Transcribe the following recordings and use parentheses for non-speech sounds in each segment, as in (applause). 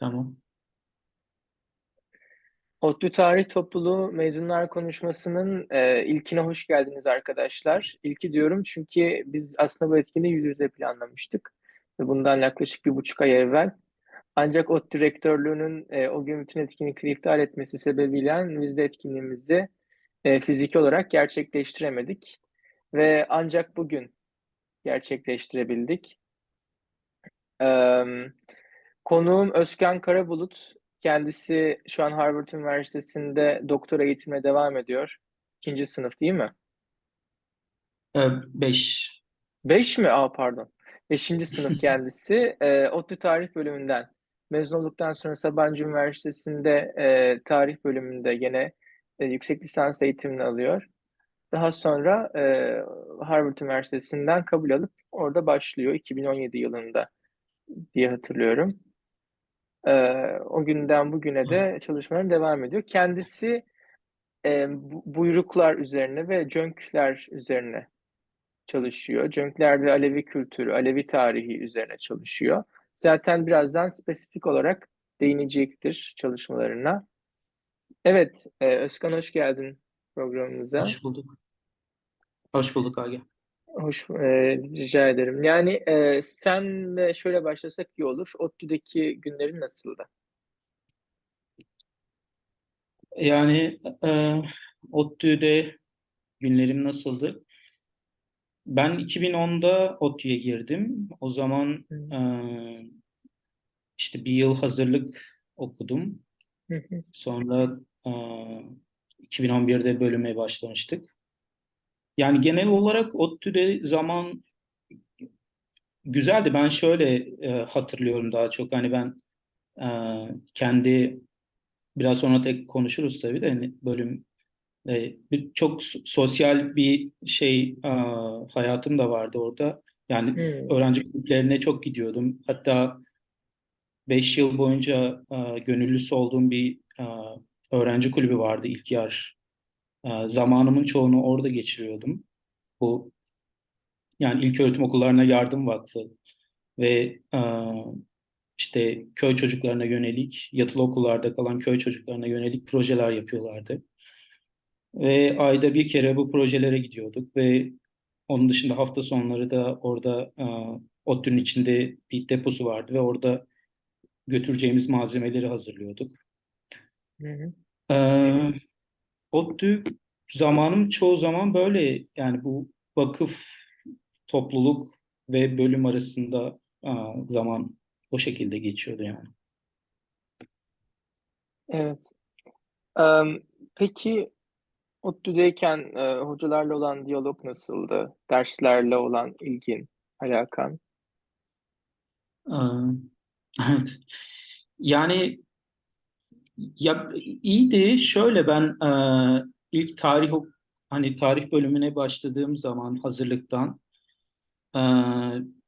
Tamam. ODTÜ Tarih Topluluğu mezunlar konuşmasının e, ilkine hoş geldiniz arkadaşlar. İlki diyorum çünkü biz aslında bu etkinliği yüz yüze planlamıştık. Bundan yaklaşık bir buçuk ay evvel. Ancak ODTÜ rektörlüğünün e, o gün bütün etkinlikleri iptal etmesi sebebiyle biz de etkinliğimizi e, fiziki olarak gerçekleştiremedik. Ve ancak bugün gerçekleştirebildik. Ee, konuğum Özkan Karabulut. Kendisi şu an Harvard Üniversitesi'nde doktora eğitimine devam ediyor. İkinci sınıf değil mi? Ee, beş. Beş mi? Aa pardon. Beşinci sınıf (laughs) kendisi. E, ODTÜ Tarih bölümünden mezun olduktan sonra Sabancı Üniversitesi'nde e, tarih bölümünde gene e, yüksek lisans eğitimini alıyor. Daha sonra e, Harvard Üniversitesi'nden kabul alıp orada başlıyor 2017 yılında diye hatırlıyorum. E, o günden bugüne de çalışmalarına devam ediyor. Kendisi e, bu- buyruklar üzerine ve cönkler üzerine çalışıyor. Cönkler ve Alevi kültürü, Alevi tarihi üzerine çalışıyor. Zaten birazdan spesifik olarak değinecektir çalışmalarına. Evet, e, Özkan hoş geldin programımıza. Hoş bulduk. Hoş bulduk Age. Hoş, e, rica ederim. Yani e, senle şöyle başlasak iyi olur. ODTÜ'deki günlerin nasıldı? Yani e, ODTÜ'de günlerim nasıldı? Ben 2010'da ODTÜ'ye girdim. O zaman e, işte bir yıl hazırlık okudum. Hı hı. Sonra e, 2011'de bölüme başlamıştık. Yani genel olarak ODTÜ'de zaman güzeldi. Ben şöyle e, hatırlıyorum daha çok. Hani ben e, kendi biraz sonra tek konuşuruz tabii de hani bölüm e, bir- çok sosyal bir şey e, hayatım da vardı orada. Yani Hmm. öğrenci kulüplerine çok gidiyordum. Hatta 5 yıl boyunca e, gönüllüsü olduğum bir e, öğrenci kulübü vardı ilk yar. E, zamanımın çoğunu orada geçiriyordum. Bu yani ilköğretim okullarına yardım vakfı ve e, işte köy çocuklarına yönelik, yatılı okullarda kalan köy çocuklarına yönelik projeler yapıyorlardı. Ve ayda bir kere bu projelere gidiyorduk ve onun dışında hafta sonları da orada e, ODTÜ'nün içinde bir deposu vardı ve orada götüreceğimiz malzemeleri hazırlıyorduk. Hı hı. Ee, ODTÜ zamanım çoğu zaman böyle yani bu vakıf, topluluk ve bölüm arasında aa, zaman o şekilde geçiyordu yani. Evet. Em, peki ODTÜ'deyken e, hocalarla olan diyalog nasıldı? Derslerle olan ilgin, alakan? Ee, (laughs) evet. Yani ya iyiydi. Şöyle ben e, ilk tarih hani tarih bölümüne başladığım zaman hazırlıktan e,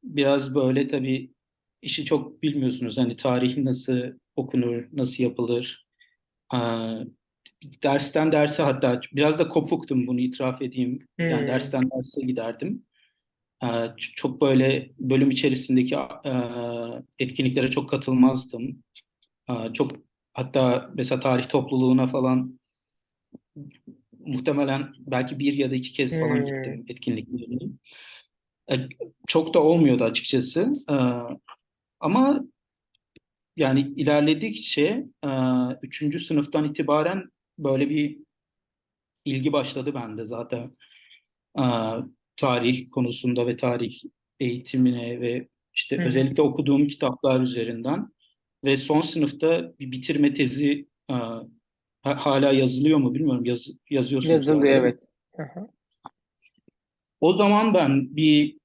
biraz böyle tabii işi çok bilmiyorsunuz. Hani tarih nasıl okunur, nasıl yapılır. E, dersten derse hatta biraz da kopuktum bunu itiraf edeyim. Yani Hmm. dersten derse giderdim. Ç- Çok böyle bölüm içerisindeki e, etkinliklere çok katılmazdım. Ee, Çok hatta mesela tarih topluluğuna falan muhtemelen belki bir ya da iki kez falan Hmm. gittim etkinliklerine. Ee, Çok da olmuyordu açıkçası. Ee, Ama yani ilerledikçe e, üçüncü sınıftan itibaren böyle bir ilgi başladı bende zaten. Tarih konusunda ve tarih eğitimine ve işte hı. özellikle okuduğum kitaplar üzerinden ve son sınıfta bir bitirme tezi e, ha- hala yazılıyor mu bilmiyorum yaz, yazıyorsunuz Yazılıyor evet. O zaman ben bir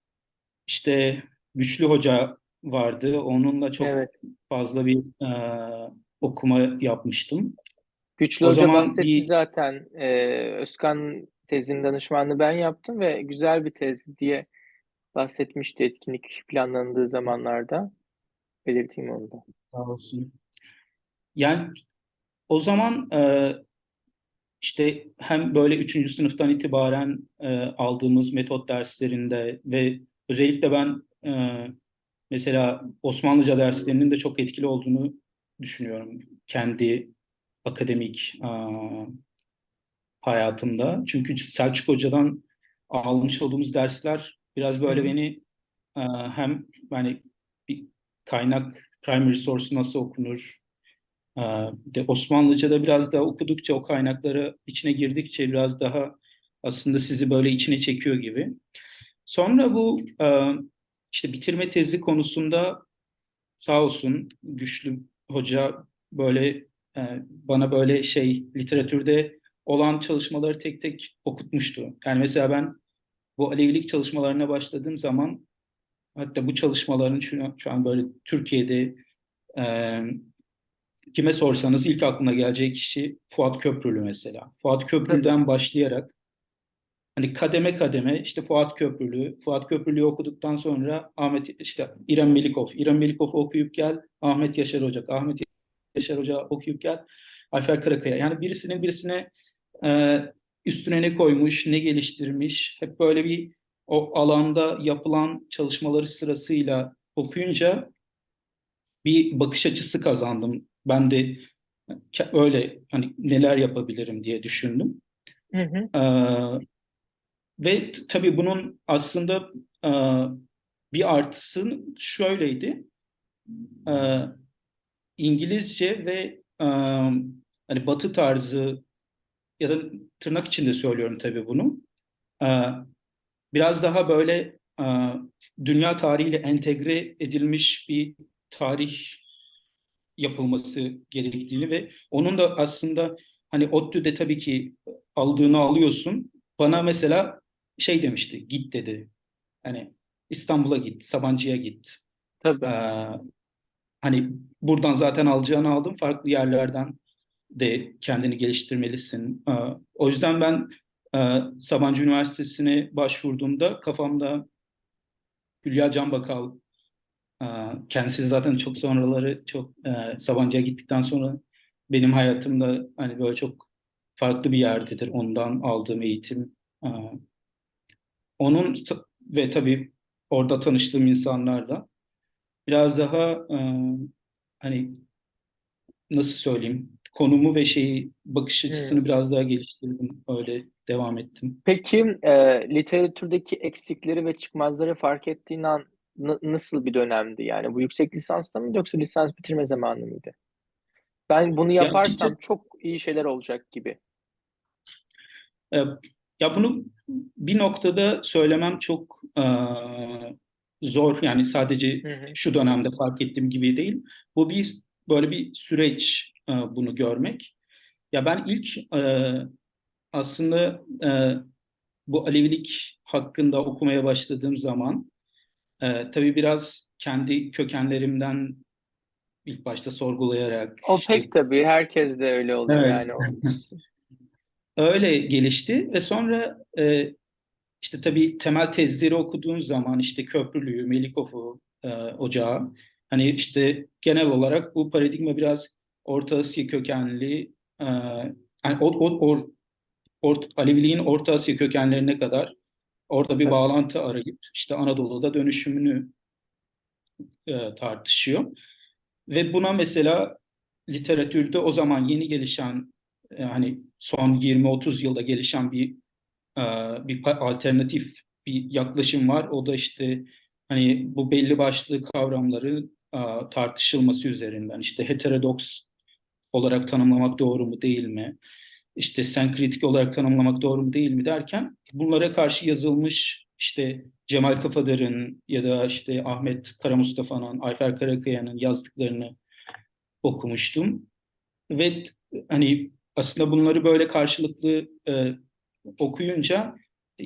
işte güçlü hoca vardı. Onunla çok Evet. fazla bir e, okuma yapmıştım. Güçlü O Hoca zaman bahsetti bir zaten. Ee, Özkan tezin danışmanlığı ben yaptım ve güzel bir tez diye bahsetmişti etkinlik planlandığı zamanlarda. Belirteyim onu da. Sağ olsun. Yani o zaman e, işte hem böyle üçüncü sınıftan itibaren e, aldığımız metot derslerinde ve özellikle ben e, mesela Osmanlıca derslerinin de çok etkili olduğunu düşünüyorum kendi akademik aa, hayatımda. Çünkü Selçuk Hoca'dan almış olduğumuz dersler biraz böyle beni aa, hem yani bir kaynak primary source nasıl okunur, bir de Osmanlıca'da biraz daha okudukça o kaynakları içine girdikçe biraz daha aslında sizi böyle içine çekiyor gibi. Sonra bu aa, işte bitirme tezi konusunda sağ olsun güçlü hoca böyle e, bana böyle şey literatürde olan çalışmaları tek tek okutmuştu. Yani mesela ben bu Alevilik çalışmalarına başladığım zaman hatta bu çalışmaların şu, şu an böyle Türkiye'de e, kime sorsanız ilk aklına gelecek kişi Fuat Köprülü mesela. Fuat. Köprülü'den başlayarak hani kademe kademe işte Fuat Köprülü, Fuat Köprülü'yü okuduktan sonra Ahmet işte İrem Melikov, İrem Melikov'u okuyup gel, Ahmet Yaşar Ocak, Ahmet Yaşar Hoca okuyup gel, Ayfer Karakaya. Yani birisinin birisine e, üstüne ne koymuş, ne geliştirmiş, hep böyle bir o alanda yapılan çalışmaları sırasıyla okuyunca bir bakış açısı kazandım. Ben de öyle hani neler yapabilirim diye düşündüm. Hı hı. Ee, ve tabii bunun aslında e, bir artısı şöyleydi. Ee, İngilizce ve e, hani Batı tarzı ya da tırnak içinde söylüyorum tabii bunu. Ee, biraz daha böyle e, dünya tarihiyle entegre edilmiş bir tarih yapılması gerektiğini ve onun da aslında hani ODTÜ'de tabii ki aldığını alıyorsun. Bana mesela şey demişti, git dedi. Hani İstanbul'a git, Sabancı'ya git. Tabii. Ee, hani buradan zaten alacağını aldım. Farklı yerlerden de kendini geliştirmelisin. Ee, o yüzden ben Sabancı Üniversitesi'ne başvurduğumda kafamda Hülya Canbakal e, kendisi zaten çok sonraları çok e, Sabancı'ya gittikten sonra benim hayatımda hani böyle çok farklı bir yerdedir. Ondan aldığım eğitim. E, onun ve tabii orada tanıştığım insanlarla biraz daha hani nasıl söyleyeyim konumu ve şeyi bakış açısını Hı. biraz daha geliştirdim. Öyle devam ettim. Peki e, literatürdeki eksikleri ve çıkmazları fark ettiğin an nasıl bir dönemdi? Yani bu yüksek lisansta mıydı yoksa lisans bitirme zamanı mıydı? Ben bunu Ya yaparsam açıkçası çok iyi şeyler olacak gibi. e, ya bunu bir noktada söylemem çok e, zor. Yani sadece Hı hı. şu dönemde fark ettiğim gibi değil. Bu bir böyle bir süreç e, bunu görmek. Ya ben ilk e, aslında e, bu Alevilik hakkında okumaya başladığım zaman e, tabii biraz kendi kökenlerimden ilk başta sorgulayarak O işte pek tabii herkes de öyle oluyor evet yani. (laughs) Öyle gelişti ve sonra e, işte tabii temel tezleri okuduğun zaman işte Köprülü'yü, Melikov'u, e, Ocağı hani işte genel olarak bu paradigma biraz Orta Asya kökenli e, yani o, o, o, Ort- Aleviliğin Orta Asya kökenlerine kadar orada bir bağlantı arayıp işte Anadolu'da dönüşümünü e, tartışıyor. Ve buna mesela literatürde o zaman yeni gelişen e, hani son 20-30 yılda gelişen bir e, bir alternatif bir yaklaşım var. O da işte hani bu belli başlı kavramların e, tartışılması üzerinden işte heterodoks olarak tanımlamak doğru mu değil mi? İşte senkritik olarak tanımlamak doğru mu değil mi derken bunlara karşı yazılmış işte Cemal Kafadar'ın ya da işte Ahmet Karamustafa'nın, Ayfer Karakaya'nın yazdıklarını okumuştum. Ve hani aslında bunları böyle karşılıklı e, okuyunca e,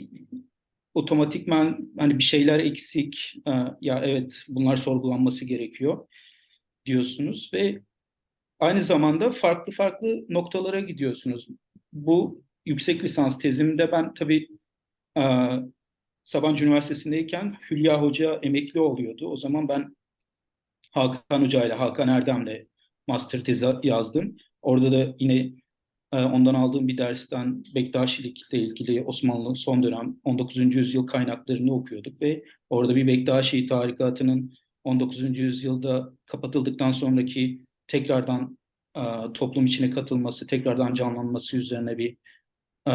otomatikman hani bir şeyler eksik, e, ya evet bunlar sorgulanması gerekiyor diyorsunuz ve aynı zamanda farklı farklı noktalara gidiyorsunuz. Bu yüksek lisans tezimde ben tabii e, Sabancı Üniversitesi'ndeyken Hülya Hoca emekli oluyordu. O zaman ben Hakan Hoca ile Hakan Erdem'le master tezi yazdım. Orada da yine e, ondan aldığım bir dersten Bektaşilikle ilgili Osmanlı son dönem 19. yüzyıl kaynaklarını okuyorduk ve orada bir Bektaşi tarikatının 19. yüzyılda kapatıldıktan sonraki tekrardan e, toplum içine katılması, tekrardan canlanması üzerine bir e,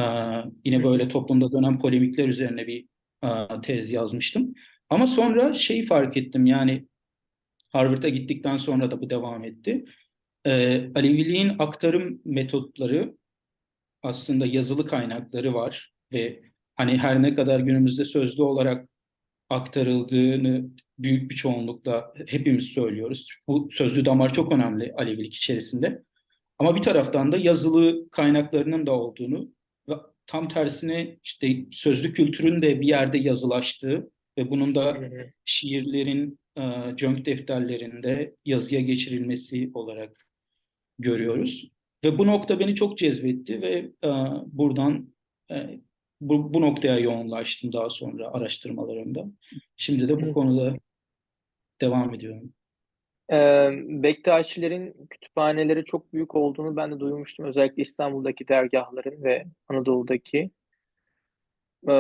yine böyle toplumda dönen polemikler üzerine bir e, tez yazmıştım. Ama sonra şeyi fark ettim yani Harvard'a gittikten sonra da bu devam etti. E, Aleviliğin aktarım metotları aslında yazılı kaynakları var ve hani her ne kadar günümüzde sözlü olarak aktarıldığını büyük bir çoğunlukla hepimiz söylüyoruz. Bu sözlü damar çok önemli Alevilik içerisinde. Ama bir taraftan da yazılı kaynaklarının da olduğunu ve tam tersine işte sözlü kültürün de bir yerde yazılaştığı ve bunun da şiirlerin e, jönk defterlerinde yazıya geçirilmesi olarak görüyoruz. Ve bu nokta beni çok cezbetti ve e, buradan e, bu, bu noktaya yoğunlaştım daha sonra araştırmalarımda. Şimdi de bu konuda devam ediyorum. Ee, Bektaşilerin kütüphaneleri çok büyük olduğunu ben de duymuştum. Özellikle İstanbul'daki dergahların ve Anadolu'daki. Ee,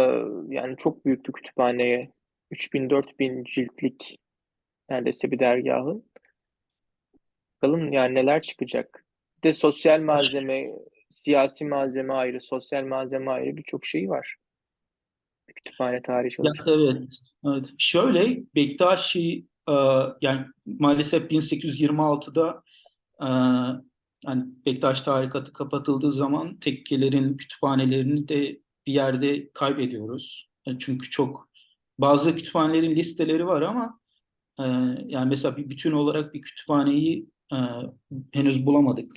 yani çok büyüktü kütüphaneye. 3000-4000 ciltlik neredeyse bir dergahın. Bakalım yani neler çıkacak. Bir de sosyal malzeme, siyasi malzeme ayrı, sosyal malzeme ayrı birçok şey var. Kütüphane tarihi çalışması. evet, evet. Şöyle Bektaşi e, yani maalesef 1826'da e, yani Bektaş tarikatı kapatıldığı zaman tekkelerin kütüphanelerini de bir yerde kaybediyoruz. E, çünkü çok bazı kütüphanelerin listeleri var ama yani mesela bir bütün olarak bir kütüphaneyi henüz bulamadık.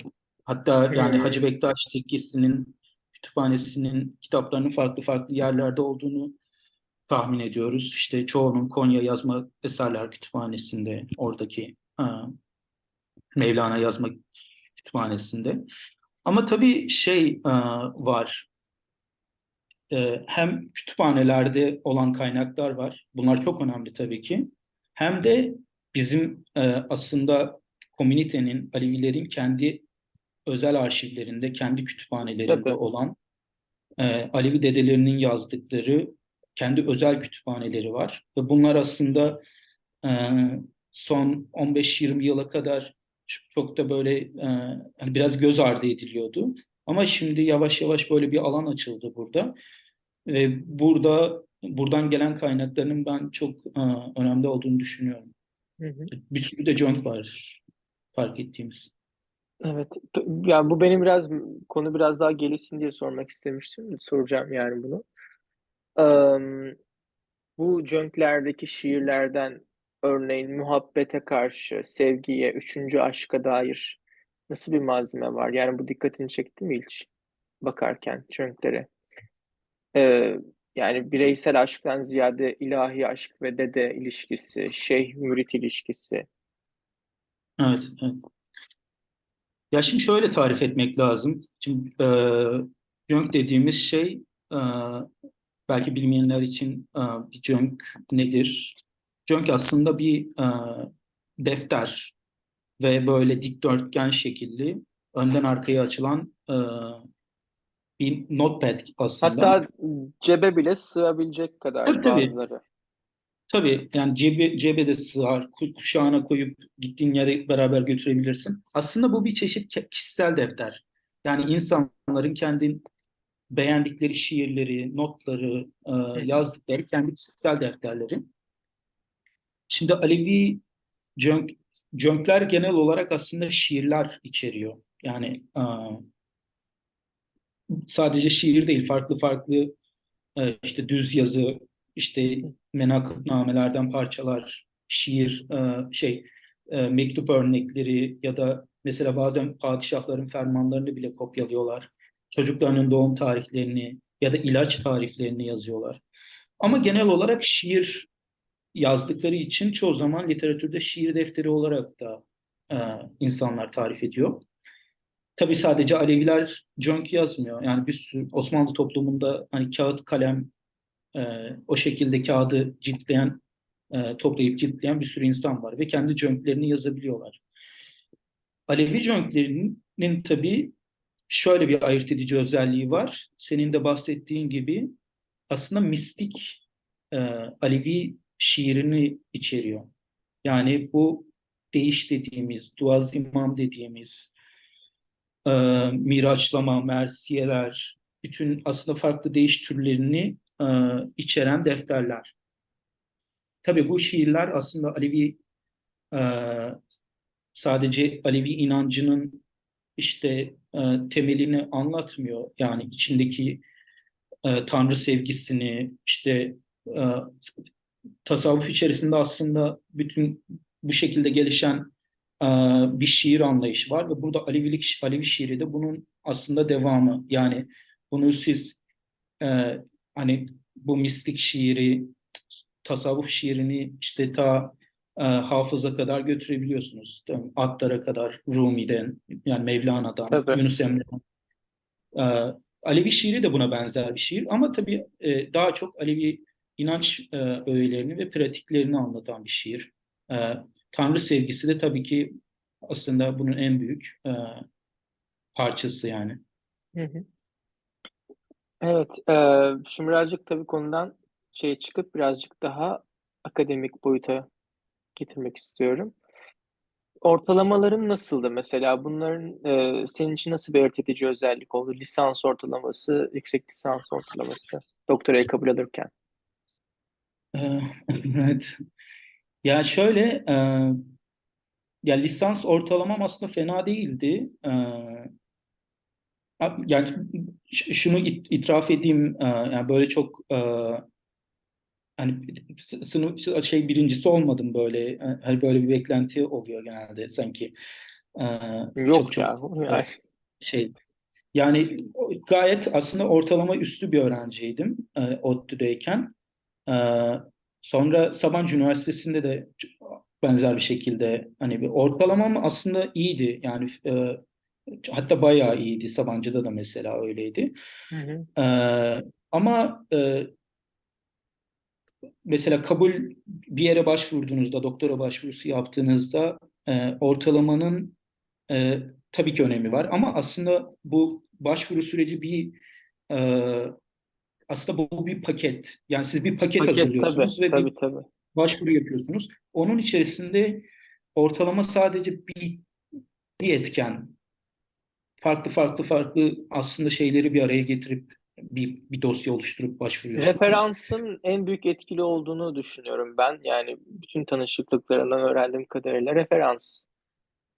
Hatta yani Hacı Hmm. Bektaş Tekkesi'nin kütüphanesinin kitaplarının farklı farklı yerlerde olduğunu tahmin ediyoruz. İşte çoğunun Konya Yazma Eserler Kütüphanesi'nde, oradaki ha, Mevlana Yazma Kütüphanesi'nde. Ama tabii şey e, var, E, hem kütüphanelerde olan kaynaklar var. Bunlar çok önemli tabii ki. Hem de bizim e, aslında komünitenin, Alevilerin kendi özel arşivlerinde, kendi kütüphanelerinde Tabii. olan e, Alevi dedelerinin yazdıkları kendi özel kütüphaneleri var. Ve bunlar aslında e, son 15-20 yıla kadar çok da böyle e, hani biraz göz ardı ediliyordu. Ama şimdi yavaş yavaş böyle bir alan açıldı burada. Ve burada buradan gelen kaynakların ben çok e, önemli olduğunu düşünüyorum. Hı hı. Bir sürü de junk var fark ettiğimiz. Evet. Yani bu benim biraz konu biraz daha gelişsin diye sormak istemiştim. Soracağım yani bunu. Eee, bu cönklerdeki şiirlerden örneğin muhabbete karşı, sevgiye, üçüncü aşka dair nasıl bir malzeme var? Yani bu dikkatini çekti mi hiç bakarken cönklere? Eee, yani bireysel aşktan ziyade ilahi aşk ve dede ilişkisi, şeyh-mürit ilişkisi. Evet, evet. Ya şimdi şöyle tarif etmek lazım. Şimdi e, junk dediğimiz şey e, belki bilmeyenler için e, bir junk nedir? Junk aslında bir e, defter ve böyle dikdörtgen şekilli önden arkaya açılan e, bir notepad aslında. Hatta cebe bile sığabilecek kadar Tabii tabii. bazıları. Tabii yani cebe, cebe de sığar, ku- kuşağına koyup gittiğin yere beraber götürebilirsin. Aslında bu bir çeşit kişisel defter. Yani insanların kendi beğendikleri şiirleri, notları, e, yazdıkları kendi kişisel defterleri. Şimdi Alevi cönk, cönkler genel olarak aslında şiirler içeriyor. Yani e, sadece şiir değil, farklı farklı e, işte düz yazı, işte menakıbnamelerden parçalar, şiir, e, şey, e, mektup örnekleri ya da mesela bazen padişahların fermanlarını bile kopyalıyorlar. Çocuklarının doğum tarihlerini ya da ilaç tariflerini yazıyorlar. Ama genel olarak şiir yazdıkları için çoğu zaman literatürde şiir defteri olarak da e, insanlar tarif ediyor. Tabii sadece Aleviler junk yazmıyor. Yani bir sürü Osmanlı toplumunda hani kağıt kalem e, o şekilde kağıdı ciltleyen, e, toplayıp ciltleyen bir sürü insan var ve kendi jönklerini yazabiliyorlar. Alevi jönklerinin tabii şöyle bir ayırt edici özelliği var. Senin de bahsettiğin gibi aslında mistik e, Alevi şiirini içeriyor. Yani bu değiş dediğimiz, duaz imam dediğimiz, e, miraçlama, mersiyeler, bütün aslında farklı değiş türlerini e, içeren defterler. Tabii bu şiirler aslında Alevi e, sadece Alevi inancının işte e, temelini anlatmıyor. Yani içindeki e, Tanrı sevgisini, işte e, tasavvuf içerisinde aslında bütün bu şekilde gelişen e, bir şiir anlayışı var ve burada Alevilik, Alevi şiiri de bunun aslında devamı. Yani bunu siz e, hani bu mistik şiiri, tasavvuf şiirini işte ta e, hafıza kadar götürebiliyorsunuz. Attar'a kadar Rumi'den, yani Mevlana'dan, Tabii. Yunus Emre'den. E, Alevi şiiri de buna benzer bir şiir ama tabii e, daha çok Alevi inanç e, öğelerini ve pratiklerini anlatan bir şiir. E, Tanrı sevgisi de tabii ki aslında bunun en büyük e, parçası yani. Hı hı. Evet, e, şimdi birazcık tabii konudan şey çıkıp birazcık daha akademik boyuta getirmek istiyorum. Ortalamaların nasıldı mesela? Bunların e, senin için nasıl bir ayırt edici özellik oldu? Lisans ortalaması, yüksek lisans ortalaması, doktoraya kabul alırken. Ee, (laughs) Evet. Ya şöyle, e, ya lisans ortalamam aslında fena değildi. Ee, yani şunu it- itiraf edeyim, e, yani böyle çok e, hani sınıf şey birincisi olmadım böyle. E, Hani böyle bir beklenti oluyor genelde sanki. E, Yok çok ya, çok yani. şey yani gayet aslında ortalama üstü bir öğrenciydim e, ODTÜ'deyken. E, sonra Sabancı Üniversitesi'nde de benzer bir şekilde hani bir ortalamam aslında iyiydi. Yani e, hatta bayağı iyiydi. Sabancı'da da mesela öyleydi. Hı hı. E, ama e, mesela kabul bir yere başvurduğunuzda, doktora başvurusu yaptığınızda e, ortalamanın e, tabii ki önemi var. Ama aslında bu başvuru süreci bir e, aslında bu bir paket. Yani siz bir paket Paket tabii, hazırlıyorsunuz ve bir tabii tabii. başvuru yapıyorsunuz. Onun içerisinde ortalama sadece bir bir etken. Farklı farklı farklı aslında şeyleri bir araya getirip bir, bir dosya oluşturup başvuruyorsunuz. Referansın en büyük etkili olduğunu düşünüyorum ben. Yani bütün tanışıklıklarından öğrendiğim kadarıyla referans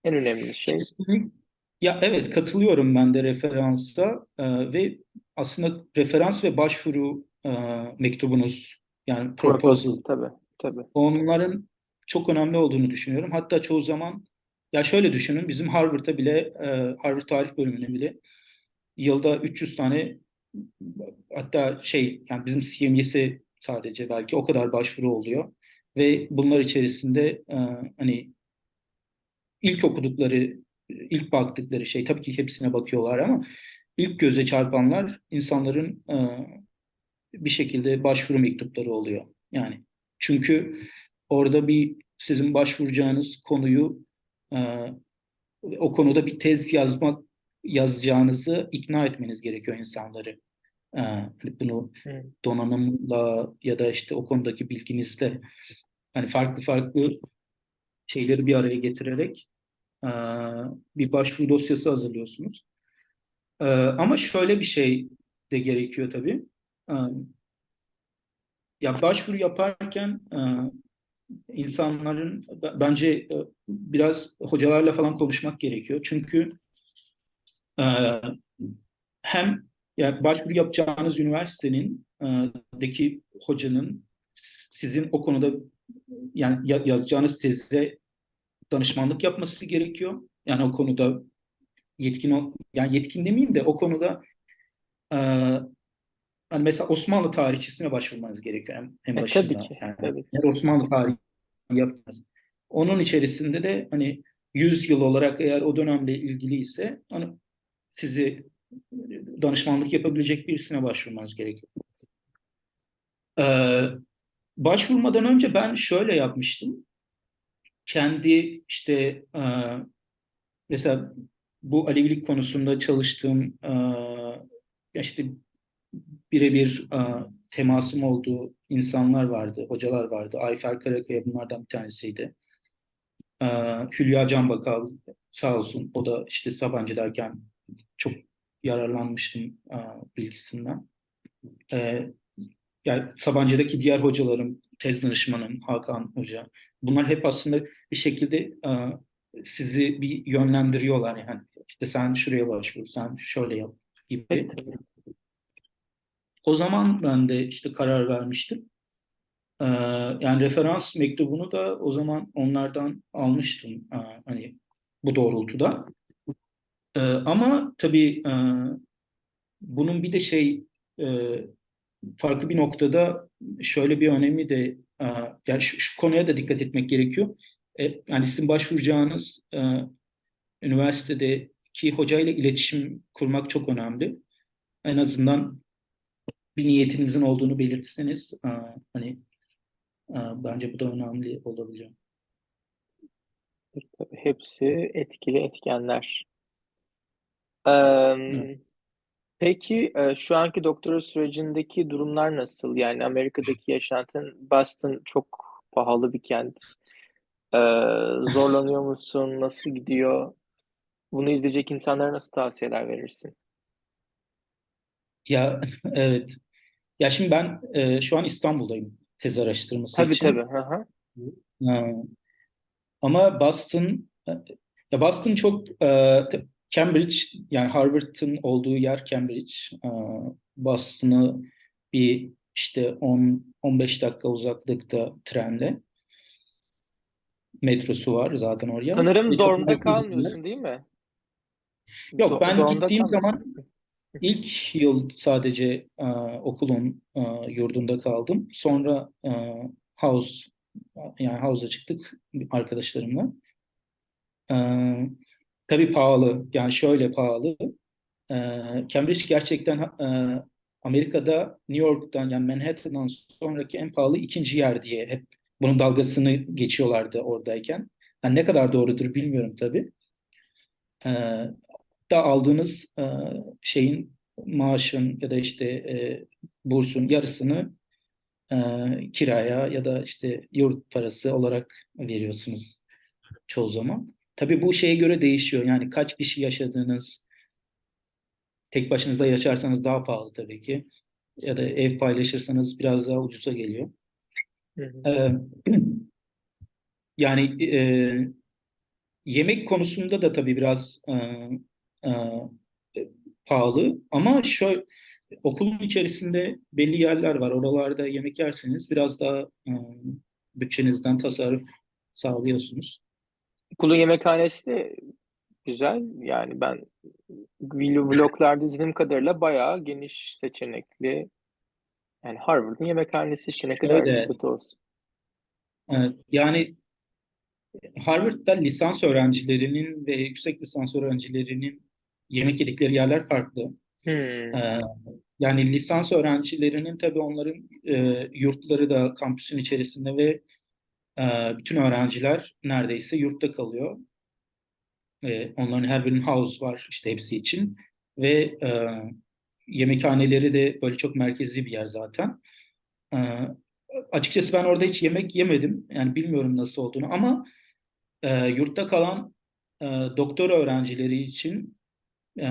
en önemli şey. Kesinlikle. Ya evet katılıyorum ben de referansa e, ve aslında referans ve başvuru e, mektubunuz yani proposal Tabii, tabii. onların çok önemli olduğunu düşünüyorum. Hatta çoğu zaman ya şöyle düşünün bizim Harvard'da bile e, Harvard Tarih bölümüne bile yılda 300 tane hatta şey yani bizim CMS'e sadece belki o kadar başvuru oluyor ve bunlar içerisinde e, hani ilk okudukları ilk baktıkları şey tabii ki hepsine bakıyorlar ama ilk göze çarpanlar insanların e, bir şekilde başvuru mektupları oluyor. Yani çünkü orada bir sizin başvuracağınız konuyu o konuda bir tez yazmak yazacağınızı ikna etmeniz gerekiyor insanları. E, hani bunu donanımla ya da işte o konudaki bilginizle hani farklı farklı şeyleri bir araya getirerek e, bir başvuru dosyası hazırlıyorsunuz. E, ama şöyle bir şey de gerekiyor tabii. Ya başvuru yaparken e, insanların bence e, biraz hocalarla falan konuşmak gerekiyor. Çünkü e, hem yani başvuru yapacağınız üniversitenin e, deki hocanın sizin o konuda yani ya- yazacağınız teze danışmanlık yapması gerekiyor. Yani o konuda yetkin yani yetkin demeyeyim de o konuda e, hani mesela Osmanlı tarihçisine başvurmanız gerekiyor en, en E, başında. tabii ki, Yani tabii Osmanlı tarihi yapacağız. Onun içerisinde de hani 100 yıl olarak eğer o dönemle ilgili ise hani sizi danışmanlık yapabilecek birisine başvurmanız gerekiyor. Ee, başvurmadan önce ben şöyle yapmıştım. Kendi işte e, mesela bu Alevilik konusunda çalıştığım e, işte birebir e, temasım olduğu insanlar vardı, hocalar vardı. Ayfer Karakaya bunlardan bir tanesiydi. Ee, Hülya Canbakal sağ olsun o da işte Sabancı'dayken çok yararlanmıştım e, bilgisinden. Yani Sabancı'daki diğer hocalarım, tez danışmanım Hakan Hoca. Bunlar hep aslında bir şekilde e, sizi bir yönlendiriyorlar yani. İşte sen şuraya başvur, sen şöyle yap gibi. Evet. O zaman ben de işte karar vermiştim. Ee, yani referans mektubunu da o zaman onlardan almıştım ee, hani bu doğrultuda. Ee, ama tabii e, bunun bir de şey e, farklı bir noktada şöyle bir önemi de e, yani şu, şu konuya da dikkat etmek gerekiyor. E, yani sizin başvuracağınız e, üniversitedeki hocayla iletişim kurmak çok önemli. En azından bir niyetinizin olduğunu belirtseniz e, hani e, bence bu da önemli olabiliyor. Tabii hepsi etkili etkenler. Ee, Evet. peki e, şu anki doktora sürecindeki durumlar nasıl? Yani Amerika'daki yaşantın, Boston çok pahalı bir kent. Ee, zorlanıyor musun? Nasıl gidiyor? Bunu izleyecek insanlara nasıl tavsiyeler verirsin? Ya (laughs) evet. Ya şimdi ben e, şu an İstanbul'dayım tez araştırması Tabii için. tabii. Hı hı. E, ama Boston e, ya Boston çok e, Cambridge yani Harvard'ın olduğu yer Cambridge. E, Boston'ı bir işte 10 15 dakika uzaklıkta trenle metrosu var zaten oraya. Sanırım Ve çok dormda bir yer. kalmıyorsun değil mi? Yok Do- ben dormda gittiğim kalmıyorsun. zaman İlk yıl sadece e, okulun e, yurdunda kaldım. Sonra e, house yani house'a çıktık arkadaşlarımla. E, tabii pahalı. Yani şöyle pahalı. E, Cambridge gerçekten e, Amerika'da New York'tan yani Manhattan'dan sonraki en pahalı ikinci yer diye hep bunun dalgasını geçiyorlardı oradayken. Yani ne kadar doğrudur bilmiyorum tabii. E, da aldığınız e, şeyin maaşın ya da işte e, bursun yarısını e, kiraya ya da işte yurt parası olarak veriyorsunuz çoğu zaman. Tabii bu şeye göre değişiyor. Yani kaç kişi yaşadığınız, tek başınıza yaşarsanız daha pahalı tabii ki. Ya da ev paylaşırsanız biraz daha ucuza geliyor. Hı hı. E, yani e, yemek konusunda da tabii biraz e, e, pahalı ama şu okulun içerisinde belli yerler var. Oralarda yemek yerseniz biraz daha e, bütçenizden tasarruf sağlıyorsunuz. Okulun yemekhanesi de güzel. Yani ben vloglarda izlediğim kadarıyla bayağı geniş seçenekli. Yani Harvard'ın yemekhanesi işte ne kadar Şöyle, kötü olsun. evet, yani Harvard'da lisans öğrencilerinin ve yüksek lisans öğrencilerinin yemek yedikleri yerler farklı. Hmm. Ee, yani lisans öğrencilerinin tabii onların e, yurtları da kampüsün içerisinde ve e, bütün öğrenciler neredeyse yurtta kalıyor. E, onların her birinin house var işte hepsi için ve e, yemekhaneleri de böyle çok merkezi bir yer zaten. E, açıkçası ben orada hiç yemek yemedim. Yani bilmiyorum nasıl olduğunu ama e, yurtta kalan e, doktor öğrencileri için e,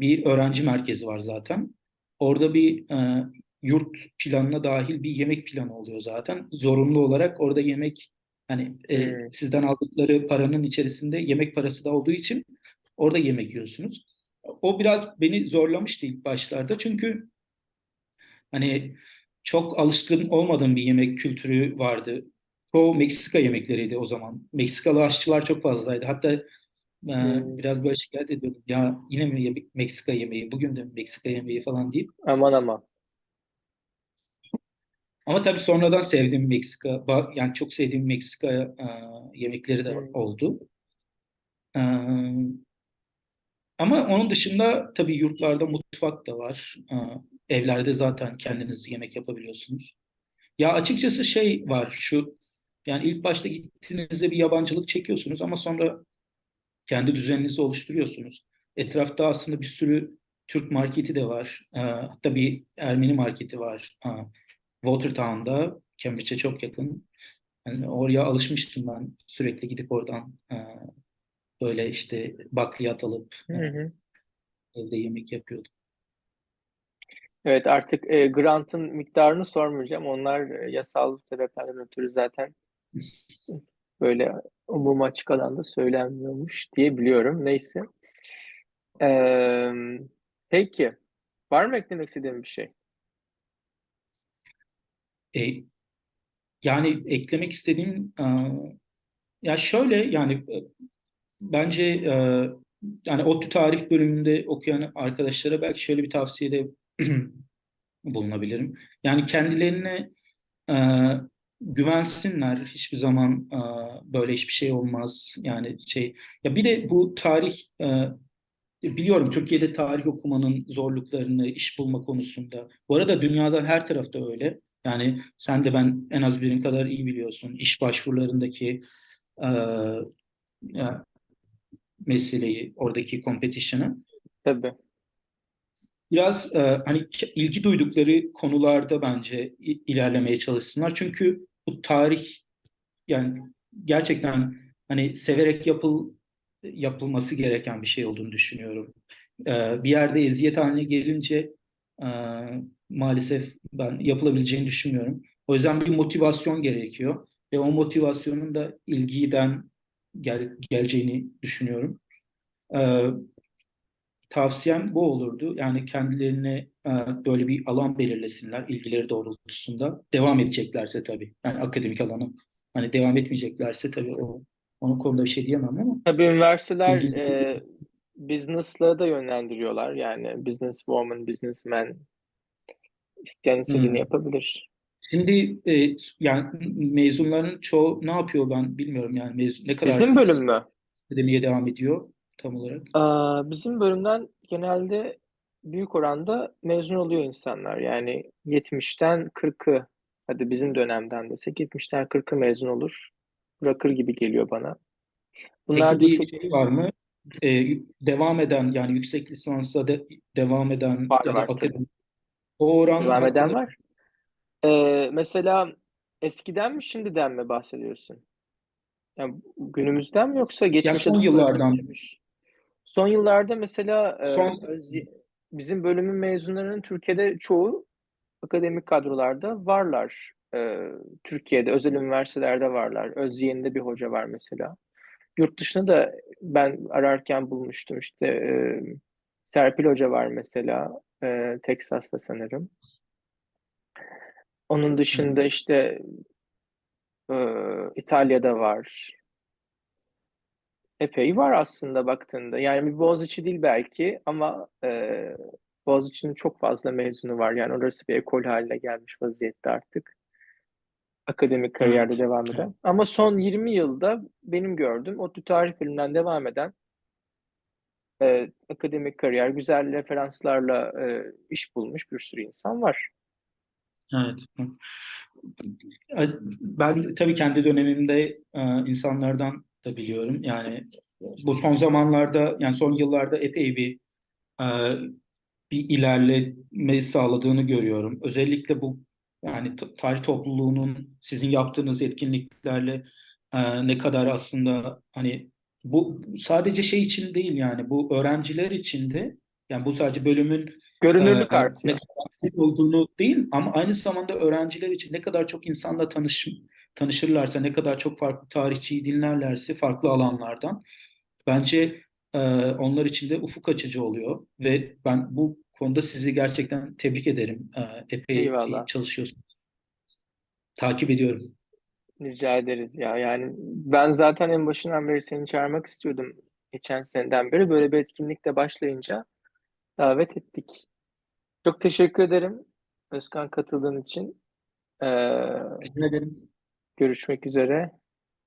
bir öğrenci merkezi var zaten. Orada bir e, yurt planına dahil bir yemek planı oluyor zaten. Zorunlu olarak orada yemek hani e, Hmm. sizden aldıkları paranın içerisinde yemek parası da olduğu için orada yemek yiyorsunuz. O biraz beni zorlamıştı ilk başlarda çünkü hani çok alışkın olmadığım bir yemek kültürü vardı. Çoğu Meksika yemekleriydi o zaman. Meksikalı aşçılar çok fazlaydı. Hatta Hmm. biraz böyle şikayet ediyordum. Ya yine mi Meksika yemeği, bugün de Meksika yemeği falan deyip. Aman aman. Ama tabii sonradan sevdiğim Meksika, yani çok sevdiğim Meksika yemekleri de oldu. Ama onun dışında tabii yurtlarda mutfak da var. Evlerde zaten kendiniz yemek yapabiliyorsunuz. Ya açıkçası şey var şu yani ilk başta gittiğinizde bir yabancılık çekiyorsunuz ama sonra kendi düzeninizi oluşturuyorsunuz. Etrafta aslında bir sürü Türk marketi de var. E, hatta bir Ermeni marketi var. E, Watertown'da, Cambridge'e çok yakın. Yani oraya alışmıştım ben sürekli gidip oradan e, böyle işte bakliyat alıp Hı hı. evde yemek yapıyordum. Evet artık e, grantın miktarını sormayacağım. Onlar e, yasal sebeplerden ötürü zaten (laughs) böyle umuma açık alanda söylenmiyormuş diye biliyorum. Neyse. Ee, peki. Var mı eklemek istediğin bir şey? E, yani eklemek istediğim e, ya şöyle yani e, bence e, yani ODTÜ tarih bölümünde okuyan arkadaşlara belki şöyle bir tavsiyede (clears throat) bulunabilirim. Yani kendilerine e, güvensinler. Hiçbir zaman e, böyle hiçbir şey olmaz. Yani şey ya bir de bu tarih e, biliyorum Türkiye'de tarih okumanın zorluklarını iş bulma konusunda. Bu arada dünyada her tarafta öyle. Yani sen de ben en az benim kadar iyi biliyorsun. İş başvurularındaki e, ya, meseleyi, oradaki competition'ı. Tabii. Biraz e, hani ilgi duydukları konularda bence ilerlemeye çalışsınlar. Çünkü bu tarih yani gerçekten hani severek yapıl yapılması gereken bir şey olduğunu düşünüyorum. E, bir yerde eziyet haline gelince e, maalesef ben yapılabileceğini düşünmüyorum. O yüzden bir motivasyon gerekiyor ve o motivasyonun da ilgiden gel, geleceğini düşünüyorum. E, tavsiyem bu olurdu. Yani kendilerine böyle bir alan belirlesinler ilgileri doğrultusunda. Devam edeceklerse tabii. Yani akademik alanı hani devam etmeyeceklerse tabii o onun konuda bir şey diyemem ama Tabii üniversiteler e, business'la da yönlendiriyorlar. Yani businesswoman, businessman isteyen istediğini Hmm. yapabilir. Şimdi e, yani mezunların çoğu ne yapıyor ben bilmiyorum yani mezun ne kadar Bizim bölüm mü? akademiye devam ediyor tam olarak. Aa, bizim bölümden genelde büyük oranda mezun oluyor insanlar. Yani 70'ten 40'ı, hadi bizim dönemden desek 70'ten 40'ı mezun olur. Bırakır gibi geliyor bana. Bunlar Peki da bir yüksek şey var mı? E, devam eden yani yüksek lisansa de, devam eden var ya da var akademik o oran Devam eden hakkında var. Ee, mesela eskiden mi şimdiden mi bahsediyorsun? Yani günümüzden mi yoksa geçmişte son doktorasını yıllardan? Son yıllarda mesela e, son öz- bizim bölümün mezunlarının Türkiye'de çoğu akademik kadrolarda varlar. Ee, Türkiye'de özel üniversitelerde varlar. Özyeğin'de bir hoca var mesela. Yurt dışında da ben ararken bulmuştum işte e, Serpil Hoca var mesela e, Teksas'ta sanırım. Onun dışında işte e, İtalya'da var. Epey var aslında baktığında. Yani bir Boğaziçi değil belki ama e, Boğaziçi'nin çok fazla mezunu var. Yani orası bir ekol haline gelmiş vaziyette artık. Akademik kariyerde evet, devam evet. eden. Ama son 20 yılda benim gördüğüm ODTÜ Tarih Bölümünden devam eden e, akademik kariyer, güzel referanslarla e, iş bulmuş bir sürü insan var. Evet. Ben tabii kendi dönemimde e, insanlardan da biliyorum. Yani bu son zamanlarda yani son yıllarda epey bir e, bir ilerleme sağladığını görüyorum. Özellikle bu yani tarih topluluğunun sizin yaptığınız etkinliklerle e, ne kadar aslında hani bu sadece şey için değil yani bu öğrenciler için de yani bu sadece bölümün e, Görünürlük ne artıyor. kadar aktif olduğunu değil ama aynı zamanda öğrenciler için ne kadar çok insanla tanış, tanışırlarsa, ne kadar çok farklı tarihçiyi dinlerlerse farklı alanlardan bence e, onlar için de ufuk açıcı oluyor ve ben bu konuda sizi gerçekten tebrik ederim. E, epey Eyvallah. çalışıyorsunuz. Takip ediyorum. Rica ederiz ya. Yani ben zaten en başından beri seni çağırmak istiyordum. Geçen seneden beri böyle bir etkinlikte başlayınca davet ettik. Çok teşekkür ederim Özkan katıldığın için. Ee, Rica ederim. Görüşmek üzere.